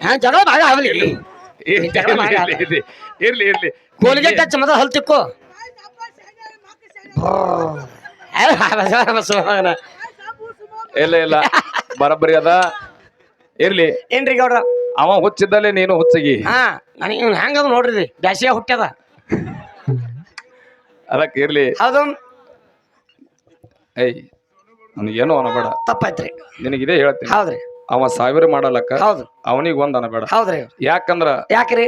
ಹಾ ಜಗಳ ಭಾಳ ಆಗಲಿ. ಇರ್ಲಿ, ಇರ್ಲಿ, ಕೋಲಿಗೆ ಟಚ್ ಮೊದಲು ಹಲ್ ತಿಕ್ಕೋ. ಇಲ್ಲ ಇಲ್ಲ. ಬರಬ್ಬರಿ ಅದ. ಇರ್ಲಿ. ಏನ್ರಿ ಗೌಡ್ರ? ಅವ ಹುಚ್ಚಿದ್ದಲ್ಲೇ ನೀನು ಹುಚ್ಚಗಿ. ಹಾ ನನಗೆ ಇವ್ನು ಹೆಂಗದ ನೋಡ್ರಿ. ಬ್ಯಾಸಿಯ ಹುಟ್ಟ್ಯದ. ಅದಕ್ಕೆ ಇರ್ಲಿ. ಹೌದು. ಏಯ್ ಏನು ಅನ್ನಬೇಡ ತಪ್ಪಾಯ್ತ್ರಿ. ನಿನಗಿದೆ ಹೇಳ್ತೀನಿ. ಹೌದ್ರಿ. ಅವ ಸಾವಿರ ಮಾಡಲಕ್ಕ ಹೌದು. ಅವನಿಗೆ ಒಂದ್ ಅನ್ನಬೇಡ ಹೌದ್ರಿ ಯಾಕಂದ್ರ ಯಾಕ್ರಿ?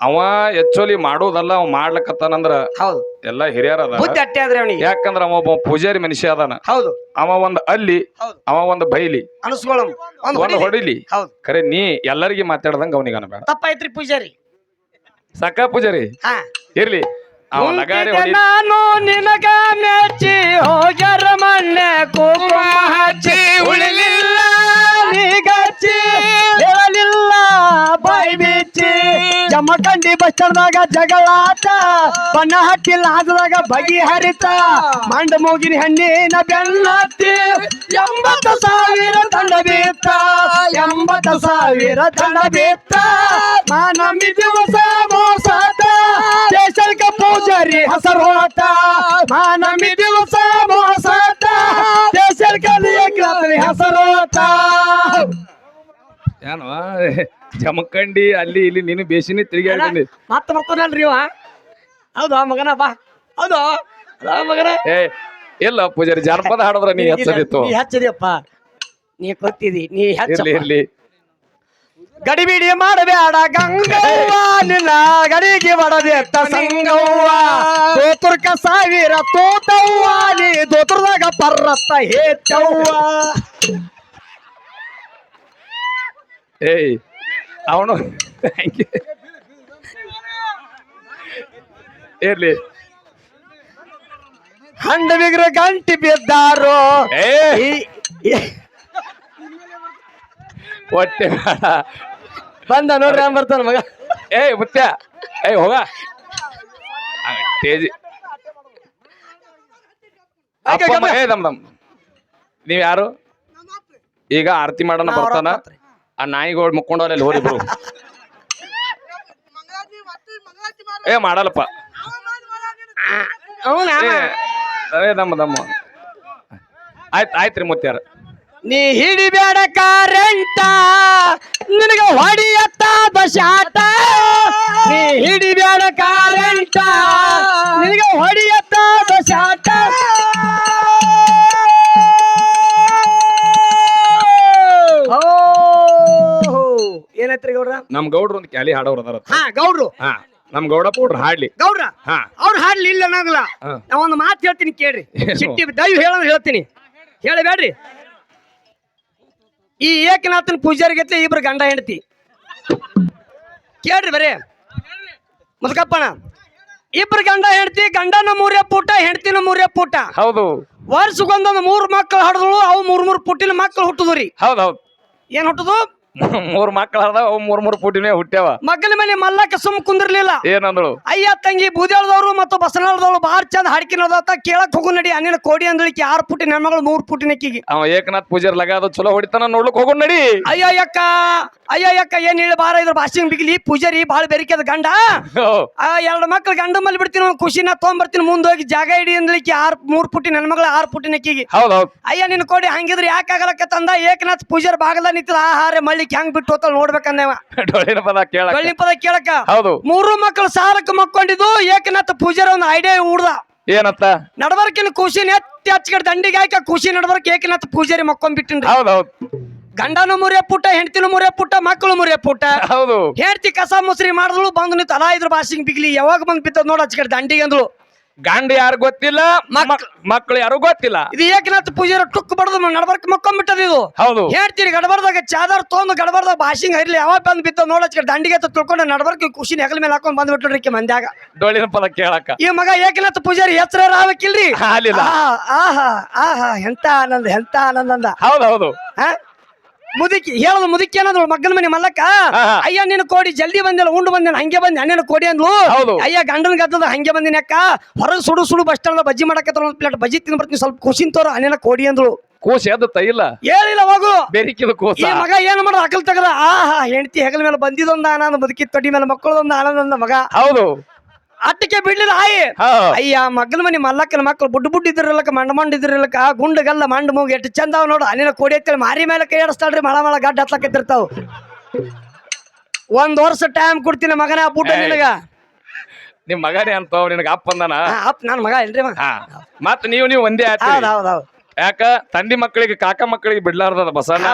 ಅವ ಎಕ್ಚುಲಿ ಮಾಡೋದಲ್ಲ ಅವ ಮಾಡ್ಲಕತ್ತಾನಂದ್ರ ಹೌದು. ಎಲ್ಲಾ ಹಿರಿಯರ ಅದ ಬುದ್ಧಿ ಅಟ್ಟೆ ಆದ್ರಿ ಅವನಿಗೆ. ಯಾಕಂದ್ರ ಅವ ಒಬ್ಬ ಪೂಜಾರಿ ಮನುಷ್ಯ ಅದಾನ. ಹೌದು. ಅವ ಒಂದ್ ಅಲ್ಲಿ ಹೌದು. ಅವ ಒಂದ್ ಬೈಲಿ ಅನಸ್ಕೊಳಂ ಒಂದು ಒಂದ್ ಹೊಡಿಲಿ. ಹೌದು. ಖರೆ ನೀ ಎಲ್ಲರಿಗೆ ಮಾತಾಡ್ದಂಗ ಅವನಿಗೆ ಅನಬೇಡ. ತಪ್ಪಾಯ್ತ್ರಿ ಪೂಜಾರಿ. ಸಾಕ ಪೂಜಾರಿ? ಹಾ. ಇರ್ಲಿ. ಅವ ಲಗಾರಿ ಹೊಡಿ. ನಾನು ನಿನಗ ಮೆಚ್ಚಿ ಹೋಗ್ಯಾರ ಮಣ್ಣೆ ಕುಂಕುಮ ಹಚ್ಚಿ ಉಳಿಲಿಲ್ಲ. ನೀಗಚ್ಚಿ ಹೇಳಲಿಲ್ಲ ಬಾಯಿ ಬಿಚ್ಚಿ. ಜಮಖಂಡಿ ಬಸ್ ಸ್ಟಾಂಡ್ದಾಗ ಜಗಳಾಟ ಬಣ್ಣ ಹಾಕಿಲ್ಲ ಲಾಜದಾಗ ಬಗಿ ಹರಿತ. ಮಂಡ ಮೂಗಿನ ಹಣ್ಣಿನ ಬೆನ್ನತ್ತಿ ಎಂಬತ್ತು ಸಾವಿರ ತಂಡ ಬೀತ್ತ ಎಂಬತ್ತು ಸಾವಿರ ತಂಡ ಬೀತ್ತ ಮಾನಮಿ ದಿವಸ ಮೋಸಾತ ಕೇಶಲ್ಕ ಪೂಜಾರಿ ಹಸರು ಹೋಟ. ಮಾನಮಿ ದಿವಸ ಮೋಸಾತ ಕೇಶಲ್ಕ ಹಸರು ಏನು ಜಮಖಂಡಿ ಅಲ್ಲಿ ಇಲ್ಲಿ ನೀನು ಬೇಸಿನಿ ತಿರುಗಿ ಮತ್ತೆ ಬರ್ತಾನಲ್ರಿ ಇವ? ಹೌದು ಮಗನ ಬಾ. ಹೌದು? ಅದು ಮಗನ? ಏ ಇಲ್ಲ ಪೂಜಾರಿ ಜಾನಪದ ಹಾಡಿದ್ರೆ ನೀ ಹೆಚ್ಚದಿತ್ತು. ಹೆಚ್ಚದಿಯಪ್ಪ. ನೀ ಕೊತ್ತಿದಿ ನೀ ಹೆಚ್ಚಲಿ ಇರ್ಲಿ ಗಡಿಬಿಡಿ ಮಾಡಬೇಡ ಗಂಗವ್ವ ನಿನ್ನ ಗಡಿಗೆ ಬಡದೆತ್ತ ಸಂಗವ್ವ. ತೋತುರ್ಕ ಸಾವಿರ ತೋತವ್ವ ನೀ ದೋತುರ್ದಾಗ ಪರ್ರತ್ತ ಹೇತವ್ವ. ಏಯ್ ಅವನು ಇರ್ಲಿ. ಹಂಡ ಬಿಗ್ರ ಗಂಟಿ ಬಿದ್ದಾರೋ? ಹೊಟ್ಟೆ. ಬಂದ ನೋಡ್ರಿ ಹಂಗ್ ಬರ್ತಾನ ಮಗ. ಏಯ್ ಮುತ್ಯ. ಏಯ್ ಹೋಗ. ತೇಜಿ ಅಪ್ಪ. ಏ ದಮ್ ದಮ್. ನೀವ್ ಯಾರು? ಈಗ ಆರತಿ ಮಾಡೋಣ ಬರ್ತಾನ. ಆ ನಾಯಿಗಳು ಮುಕ್ಕೊಂಡವ್ರೆ ಅಲ್ಲಿ ಹೋರಿಬ್ರು ಏ ಮಾಡಲ್ಲಪ್ಪ. ಏ ಏ ದಮ್ಮ ಆಯ್ತು ಆಯ್ತ್ ಆಯ್ತ್ರಿ ಮುತ್ಯಾರ ನೀ ಹಿಡಿಬೇಡ ಕಾರೆಂಟ ನಮ್ ಗೌಡ್ರು ಒಂದು ಕ್ಯಾಲಿ ಹಾಡೋರು ಅದಾರ ಹಾ ಗೌಡ್ರು. ಹಾ ನಮ್ ಗೌಡ ಹುಡ್ರು ಹಾಡ್ಲಿ. ಗೌಡ್ರ ಹಾ. ಅವ್ರು ಹಾಡ್ಲಿ ಇಲ್ಲ ಅನ್ನಂಗಿಲ್ಲ ಹಾ. ನಾ ಒಂದು ಮಾತು ಹೇಳ್ತೀನಿ ಕೇಳ್ರಿ. ಚಿಟ್ಟಿ ದಯವು ಹೇಳೋದು ಹೇಳ್ತೀನಿ. ಹೇಳಬೇಡ್ರಿ. ಈ ಏಕನಾಥನ್ ಪೂಜಾರಿಗತ್ಲೆ ಇಬ್ರು ಗಂಡ ಹೆಂಡತಿ. ಕೇಳ್ರಿ ಬರೇ. ಮುದ್ಕಪ್ಪಣ ಇಬ್ರು ಗಂಡ ಹೆಂಡತಿ ಗಂಡನ ಮೂರೇ ಪುಟ ಹೆಂಡತಿನ ಮೂರೇ ಪುಟ ಹೌದು. ವರ್ಷಕ್ಕೊಂದೊಂದು ಮೂರು ಮಕ್ಕಳು ಹಡ್ದಳು ಅವು ಮೂರ್ ಮೂರು ಪುಟ್ಟಿನ ಮಕ್ಕಳು ಹುಟ್ಟುದು ರೀ ಹೌದ್ ಹೌದ್. ಏನ್ ಹುಟ್ಟುದು? ಮೂರ್ ಮಕ್ಕಳ ಅದಾವ ಮೂರ್ ಮೂರ್ ಪುಟಿನೇ ಹುಟ್ಟ್ಯಾವ. ಮಗನ ಮನೆ ಮಲ್ಲಕ್ಕೆ ಸುಮ್ ಕುಂದಿರ್ಲಿಲ್ಲ. ಏನಂದಳು? ಅಯ್ಯ ತಂಗಿ ಬೂದ್ಯಾಳದವ್ರು ಮತ್ತು ಬಸನಾಳದವ್ರು ಬಾರ್ ಚಂದ ಹಾಡ್ಕಿನದ ಕೇಳಕ್ ಹೋಗು ನಡಿ ಅಣ್ಣಿನ ಕೋಡಿ ಅಂದಳಿಕೆ ಆರು ಪುಟ್ಟಿ ಹೆಣ್ಮಗಳು ಮೂರ್ ಪುಟಿನ ಅಕ್ಕಿಗೆ ಅವ ಏಕನಾಥ್ ಪೂಜಾರ್ ಲಗ ಅದು ಚಲೋ ಹೊಡಿತಾನ ನೋಡ್ಲಿಕ್ ಹೋಗು ನಡಿ. ಅಯ್ಯ ಯಕ್ಕ ಅಯ್ಯ ಯಕ್ಕ ಏನ್ ಹೇಳಿ ಬಾರ ಇದ್ರ ಭಾಷೆ ಬಿಗ್ಲಿ ಪೂಜಾರಿ ಬಾಳ ಅದ ಗಂಡ. ಆ ಎರಡು ಮಕ್ಳು ಗಂಡ ಮಲ್ಲಿ ಬಿಡ್ತೀನಿ ಅವ್ನ್ ಖುಷಿನ ತೊಗೊಂಬರ್ತೀನಿ ಮುಂದೋಗಿ ಜಾಗ ಇಡಿ ಅಂದಳಿಕೆ ಆರ್ ಮೂರ್ ಪುಟಿ ಹೆಣ್ಮಗಳು ಆರು ಪುಟ್ಟಿನ ಅಕ್ಕಿಗೆ ಹೌದೌದು ಹೌದ್. ಅಯ್ಯ ನಿನ್ ಕೋಡಿ ಹಂಗಿದ್ರೆ ಯಾಕಾಗಲಕ್ಕ ತಂದ? ಏಕನಾಥ್ ಪೂಜಾರ್ ಬಾಗಲ ನಿಂತಿಲ್ಲ ಆಹಾರ ಮಳ್ಳಿಕ್ ಹೆಂಗ್ ಬಿಟ್ಟು ಹೋತಲ್ ನೋಡ್ಬೇಕಂದೇವ ಡೊಳ್ಳಿನ ಪದ ಕೇಳ ಪದ ಕೇಳಕ ಹೌದು. ಮೂರು ಮಕ್ಕಳು ಸಾರಕ್ಕೆ ಮಕ್ಕೊಂಡಿದ್ದು ಏಕನಾಥ ಪೂಜಾರ ಒಂದು ಐಡಿಯಾ ಉಡ್ದ ಏನತ್ತ? ನಡಬರ್ಕಿನ ಖುಷಿ ಎತ್ತಿ ಹಚ್ಕಡೆ ದಂಡಿಗೆ ಹಾಕ ಖುಷಿ ನಡವರ್ಕ ಏಕನಾಥ ಪೂಜಾರಿ ಮಕ್ಕೊಂಡ್ಬಿಟ್ಟಿನ್ರಿ. ಹೌದು ಹೌದು. ಗಂಡನು ಮುರಿಯ ಪುಟ್ಟ ಹೆಂಡತಿನ ಮುರಿಯ ಪುಟ್ಟ ಮಕ್ಕಳು ಮುರಿಯ ಪುಟ್ಟ. ಹೌದು. ಹೆಂಡತಿ ಕಸ ಮುಸ್ರಿ ಮಾಡಿದ್ಳು ಬಂದು ನಿಂತು ಅಲ್ಲ ಇದ್ರ ಭಾಷೆಗೆ ಬಿಗ್ಲಿ ಯಾವಾಗ ಬಂದ್ ಬಿತ್ತದ ನೋಡ ಹಚ್ಕಡೆ ದಂಡಿಗೆ ಅಂದ್ಳು ಗಂಡ ಯಾರು ಗೊತ್ತಿಲ್ಲ ಮಕ್- ಮಕ್ಕಳು ಯಾರು ಗೊತ್ತಿಲ್ಲ. ಇದು ಏಕನಾಥ್ ಪೂಜಾರಿ ಟುಕ್ ಬಡದು ನಡಬರ್ಕ ಮಕ್ಕೊಂಡ್ಬಿಟ್ಟದ ಇದು. ಹೌದು. ಹೇಳ್ತೀರಿ ಗಡಬರ್ದಾಗ ಚಾದರ್ ತೊಗೊಂಡು ಗಡಬರ್ದಾಗ ಭಾಷಿಂಗ್ ಹರಿಲಿ ಯಾವಾಗ ಬಂದ್ ಬಿತ್ತ ನೋಡ ದಂಡಿಗೆ ತಿಳ್ಕೊಂಡು ನಡಬರ್ಕ ಖುಷಿ ಹೆಗಲ ಮೇಲೆ ಹಾಕೊಂಡ್ ಬಂದ್ಬಿಟ್ರಿ ಮಂದ್ಯಾಗ. ಡೋಳಿನ ಪದ ಕೇಳಕ ಈ ಮಗ ಏಕನಾಥ್ ಪೂಜಾರಿ ಹೆಸರ ಆಗ್ಬೇಕಿಲ್ರಿ? ಹಾಲಿಲ್ಲ ಆಹಾ ಆಹಾ ಆಹಾ ಎಂತ ಆನಂದ ಎಂತ ಆನಂದ ಅಂದ. ಹೌದ್ ಹೌದು. ಆ? ಮುದುಕಿ ಹೇಳೋದು ಮುದುಕಿ ಅನ್ನೋದು ಮಗನ ಮನೆ ಮಲ್ಲಕ್ಕ. ಅಯ್ಯ ನಿನ್ನ ಕೋಡಿ ಜಲ್ದಿ ಬಂದಿಲ್ಲ ಉಂಡು ಬಂದಿನ ಹಂಗೆ ಬಂದಿ ಅಣ್ಣ ಕೋಡಿ ಅಂದ್ಲು. ಹೌದು. ಅಯ್ಯ ಗಂಡನ ಗದ್ದದ ಹಂಗೆ ಬಂದಿನ ಅಕ್ಕ. ಹೊರಗೆ ಸುಡು ಸುಡು ಬಸ್ ಸ್ಟಾಂಡ್ ಬಜ್ಜಿ ಮಾಡಕತ್ತಾರ ಒಂದು ಪ್ಲೇಟ್ ಬಜ್ಜಿ ತಿನ್ ಬರ್ತೀನಿ ಸ್ವಲ್ಪ ಖುಷಿನ್ ತೋರ ಅಣ್ಣಿನ ಕೋಡಿ ಅಂದ್ಳು ಕೋಸ ಎದ್ದ ಇಲ್ಲ. ಏನಿಲ್ಲ ಹೋಗು. ಬೆರಿಕಿದ ಕೋಸ. ಈ ಮಗ ಏನ್ ಮಾಡ ಅಕಲ್ ತಗದ? ಆಹಾ ಹೆಂಡತಿ ಹೆಗಲ ಮೇಲೆ ಬಂದಿದೊಂದು ಆನಂದ ಬದುಕಿ ತೊಡಿ ಮೇಲೆ ಮಕ್ಕಳದೊಂದು ಆನಂದ ಮಗ. ಹೌದು. ಅಟ್ಟಕ್ಕೆ ಬಿಡ್ಲಿಲ್ಲ ಆಯಿ ಹಾ. ಅಯ್ಯ ಮಗನ ಮನೆ ಮಲ್ಲಕ್ಕನ ಮಕ್ಕಳು ಬುಡ್ ಬುಡ್ ಇದ್ರಲ್ಲಕ ಮಂಡ ಮಂಡ ಇದ್ರಲ್ಲಕ ಗುಂಡಗಲ್ಲ ಮಂಡ ಮೂಗ್ ಎಷ್ಟು ಚಂದ ಅವ್ ನೋಡು. ಅಲ್ಲಿನ ಕೊಡಿ ಮಾರಿ ಮೇಲೆ ಕೈ ಆಡಿಸ್ತಾಳ್ರಿ ಮಳ ಮಳ ಗಡ್ಡ ಹತ್ಲಕತ್ತಿರ್ತಾವ ಒಂದ್ ವರ್ಷ ಟೈಮ್ ಕೊಡ್ತೀನಿ ಮಗನ ಬುಡ್ಡ. ನಿನಗ. ನಿಮ್ ಮಗನೇ ಅಂತ ನಿನಗ ಅಪ್ಪ ಅಂದನ? ಅಪ್ಪ ನನ್ನ ನನ್ ಮಗ ಇಲ್ರಿ ಮತ್ ನೀವು ನೀವು ಒಂದೇ ಆಯ್ತು ಹೌದ್ ಹೌದ್ ಯಾಕ ತಂದಿ ಮಕ್ಕಳಿಗೆ ಕಾಕ ಮಕ್ಕಳಿಗೆ ಬಿಡ್ಲಾರ್ದ ಬಸಣ್ಣ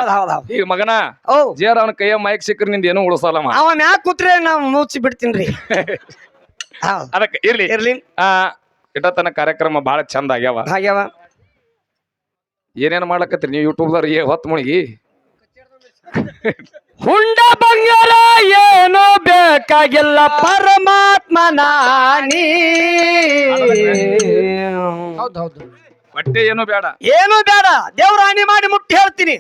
ಈಗ ಮಗನ ಜೇರ ಅವನ ಕೈಯ ಮೈಕ್ ಸಿಕ್ಕ್ರಿ ನಿಂದ ಏನೂ ಉಳಿಸಲ್ಲ ಅವ ಮ್ಯಾಕ್ ಕೂತ್ರೆ ನಾವು ಮುಚ್ಚಿ ಬಿಡ್ತೀನ್ರಿ. ಹೌದ್. ಅದಕ್ಕೆ ಇರ್ಲಿ. ಇರ್ಲಿ. ಆ ಇಟ್ಟತನ ಕಾರ್ಯಕ್ರಮ ಬಹಳ ಚಂದ ಆಗ್ಯಾವ. ಹಾಗ್ಯಾವ ಏನೇನ್ ಮಾಡ್ಲಕತ್ರಿ ನೀವು ಯೂಟ್ಯೂಬ್ದವ್ರ ಏ ಹೊತ್ತು ಮುಳುಗಿ. ಹುಂಡ ಬಂಗಾರ ಏನು ಬೇಕಾಗಿಲ್ಲ. ಪರಮಾತ್ಮ ನಾನಿ ಹೌದೌದು ಬಟ್ಟೆ ಏನು ಬೇಡ. ಏನು ಬೇಡ. ದೇವ್ರ ಹಾನಿ ಮಾಡಿ ಮುಟ್ಟಿ ಹೇಳ್ತೀನಿ.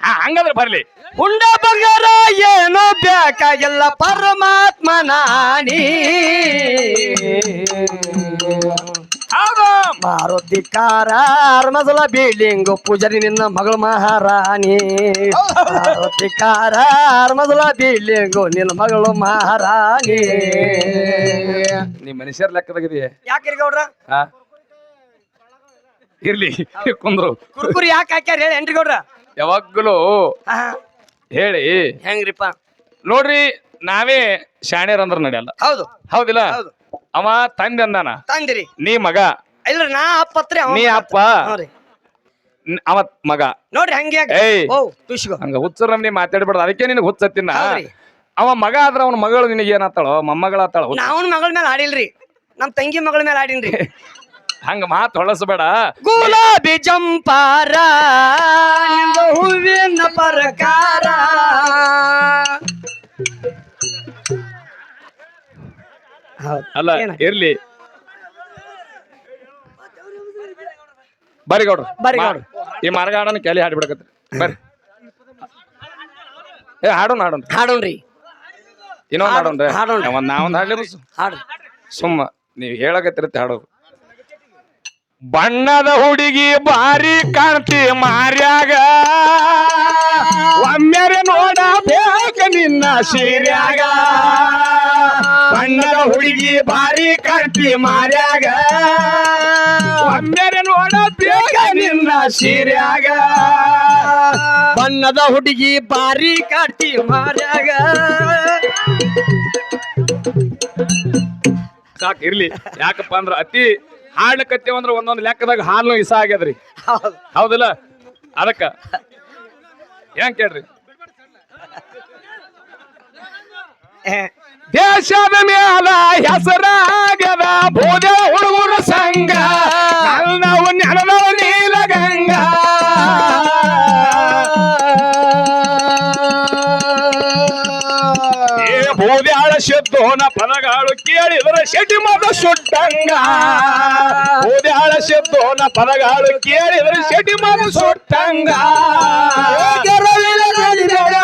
ಹಂಗಂದ್ರೆ ಬರ್ಲಿ. ಹುಂಡ ಬಂಗಾರ ಏನು ಬೇಕಾಗಿಲ್ಲ ಪರಮಾತ್ಮ ನಾನಿ ಹೌದು. ಮಾರುತಿ ಕಾರ ಅರ್ಮದಲ ಬಿಲ್ಡಿಂಗ್ ಪೂಜಾರಿ ನಿನ್ನ ಮಗಳು ಮಹಾರಾಣಿ. ಮಾರುತಿ ಕಾರ ಅರ್ಮದಲ ಬಿಲ್ಡಿಂಗ್ ನಿನ್ನ ಮಗಳು ಮಹಾರಾಣಿ. ನೀ ಮನುಷ್ಯರ ಲೆಕ್ಕದಾಗಿದೆಯೇ ಯಾಕೆ ಗೌಡ್ರ? ಹಾ. ಇರ್ಲಿ ಕುಂದ್ರು. ಕುರ್ಕುರಿ ಯಾಕೆ ಹಾಕ್ಯಾರ ಹೇಳಿ ಎಂಟ್ರಿ ಗೌಡ್ರ? ಯಾವಾಗಲೂ ಹೇಳಿ. ಹೆಂಗ್ರಿಪ್ಪ? ನೋಡ್ರಿ ನಾವೇ ಶಾಣ್ಯರ್ ಅಂದ್ರ ನಡೆಯಲ್ಲ ಹೌದು. ಹೌದಿಲ್ಲ? ಹೌದು. ಅವ ತಂದೆ ಅಂದಾನ. ತಂದಿರಿ. ನೀ ಮಗ. ಇಲ್ಲ ನಾ ಅಪ್ಪ ನೀ. ಅಪ್ಪ. ನ್- ಅವ ಮಗ. ನೋಡ್ರಿ ಹಂಗೆ ಏಯ್. ಓ ತುಷ್ಗೋ ಹಂಗ ಹುಚ್ಚರ ನೀ ಮಾತಾಡ್ಬಾರ್ದು. ಅದಕ್ಕೆ ನಿನಗೆ ಹುಚ್ಚತ್ತಿನ ಹೌದ್ರಿ. ಅವ ಮಗ ಆದ್ರ ಅವನ ಮಗಳು ನಿನಗೆ ಏನಾತಾಳೋ ಮೊಮ್ಮಗಳಾತಾಳೋ ನಾವನ್ ಮಗಳ ಮೇಲೆ ಆಡಿಲ್ರಿ. ನಮ್ ತಂಗಿ ಮಗಳ ಮೇಲೆ ಆಡಿನ್ರಿ. ಹಂಗ ಮಾತು ಹೊಳಸಬೇಡ. ಗುಲಾಬಿ ಜಂಪಾರ ಹೂವಿನ ಪರಕಾರ. ಅಲ್ಲ? ಇರ್ಲಿ. ಬರ್ರಿ ಗೌಡ್ರು. ಬರ್ರಿ ಗೌಡ್ರು. ಈ ಮರಗಾಡನ ಕೆಲಿ ಹಾಡ್ಬಿಡಕತ್ರಿ ಬರ್ರಿ. ಏ ಹಾಡೋಣ ಹಾಡೋಣ. ಹಾಡೋಣ್ರಿ. ಇನ್ನೊಂದ್ ಹಾಡೋಣ್ರಿ. ಒಂದು ನಾ ಒಂದು ಹಾಡ್ಲಿ ಹಾಡು. ಸುಮ್ಮ ನೀವು ಹೇಳಕತ್ತಿರತ್ತೆ ಹಾಡೋದು. ಬಣ್ಣದ ಹುಡುಗಿ ಬಾರಿ ಕಾಣ್ತಿ ಮಾರ್ಯಾಗ. ಒಮ್ಮೆರೆ ನೋಡಬೇಕು ನಿನ್ನ ಸೀರ್ಯಾಗ. ಬಣ್ಣದ ಹುಡುಗಿ ಬಾರಿ ಕಾಣ್ತಿ ಮಾರ್ಯಾಗ. ಒಮ್ಮೆರೆ ನೋಡಬೇಕು ನಿನ್ನ ಸೀರ್ಯಾಗ. ಬಣ್ಣದ ಹುಡುಗಿ ಬಾರಿ ಕಾಣ್ತಿ ಮಾರ್ಯಾಗ. ಸಾಕ್, ಇರ್ಲಿ. ಯಾಕಪ್ಪ ಅಂದ್ರ ಅತಿ ಹಾಡ್ಲಕತ್ತೇವ ಅಂದ್ರೆ ಒಂದೊಂದು ಲೆಕ್ಕದಾಗ ಹಾಲು ಇಸ ಆಗ್ಯದ್ರಿ. ಹೌದ್. ಹೌದಿಲ್ಲ? ಅದಕ್ಕ. ಏನ್ ಕೇಳ್ರಿ? ದೇಶದ ಮೇಲ ಹೆಸರಾಗ್ಯದ ಬೋಧ ಹುಡುಗರ ಸಂಘ. ನಾವು ನೆನದವ ನೀಲ ಬೋದ್ಯಾಳ ಶಬ್ದೋನ ಪದಗಳು ಕೇಳಿದ್ರ ಶೆಟ್ಟಿ ಮಗ ಸುಟ್ಟಂಗ. ಬೋದ್ಯಾಳ ಶಬ್ದೋನ ಪದಗಳು ಕೇಳಿದ್ರ ಶೆಟ್ಟಿ ಮಗ ಸುಟ್ಟಂಗ. ಕೆರಳಿನ ನಡಿಬೇಡ,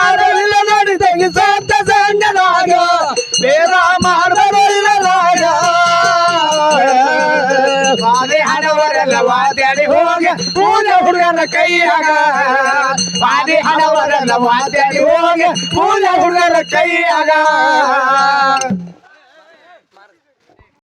ವಾದ್ಯಾಡಿ ಹೋಗಿ ಪೂಜೆ ಹುಡುಗನ ಕೈಯಾಗ. ವಾದಿ ಹಣವರನ್ನ ವಾದ್ಯಾಡಿ ಹೋಗಿ ಪೂಜೆ ಹುಡುಗನ ಕೈಯಾಗ.